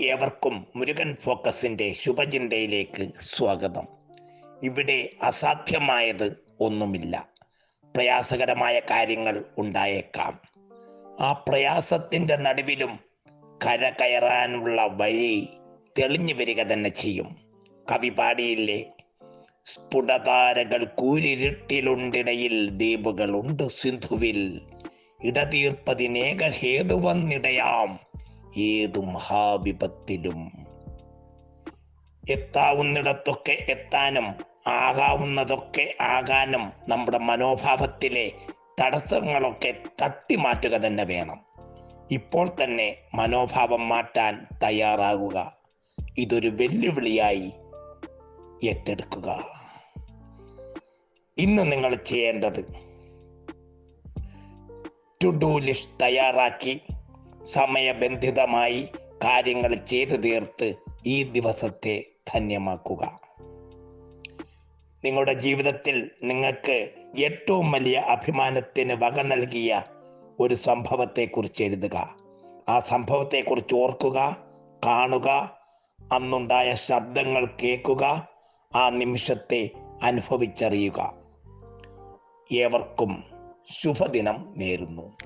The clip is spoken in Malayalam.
ഏവർക്കും മുരുകൻ ഫോക്കസിന്റെ ശുഭചിന്തയിലേക്ക് സ്വാഗതം. ഇവിടെ അസാധ്യമായത് ഒന്നുമില്ല. പ്രയാസകരമായ കാര്യങ്ങൾ ഉണ്ടായേക്കാം. ആ പ്രയാസത്തിന്റെ നടുവിലും കര കയറാനുള്ള വഴി തെളിഞ്ഞു വരിക തന്നെ ചെയ്യും. കവിപാടിയിലെ സ്ഫുടതാരകൾ കൂരിരുട്ടിലുണ്ടിടയിൽ ദ്വീപുകളുണ്ട് സിന്ധുവിൽ. ഇടതീർപ്പതിനേക ഹേതുവന്നിടയാം ഏതു മഹാവിപത്തിലും. എത്താവുന്നിടത്തൊക്കെ എത്താനും ആകാവുന്നതൊക്കെ ആകാനും നമ്മുടെ മനോഭാവത്തിലെ തടസ്സങ്ങളൊക്കെ തട്ടി മാറ്റുക തന്നെ വേണം. ഇപ്പോൾ തന്നെ മനോഭാവം മാറ്റാൻ തയ്യാറാകുക. ഇതൊരു വെല്ലുവിളിയായി ഏറ്റെടുക്കുക. ഇന്ന് നിങ്ങൾ ചെയ്യേണ്ടത് ടു ഡു ലിസ്റ്റ് തയ്യാറാക്കി സമയബന്ധിതമായി കാര്യങ്ങൾ ചെയ്തു തീർത്ത് ഈ ദിവസത്തെ ധന്യമാക്കുക. നിങ്ങളുടെ ജീവിതത്തിൽ നിങ്ങൾക്ക് ഏറ്റവും വലിയ അഭിമാനത്തിന് വക നൽകിയ ഒരു സംഭവത്തെക്കുറിച്ച് എഴുതുക. ആ സംഭവത്തെക്കുറിച്ച് ഓർക്കുക കാണുക അന്നുണ്ടായ ശബ്ദങ്ങൾ കേൾക്കുക ആ നിമിഷത്തെ അനുഭവിച്ചറിയുക. ഏവർക്കും ശുഭദിനം നേരുന്നു.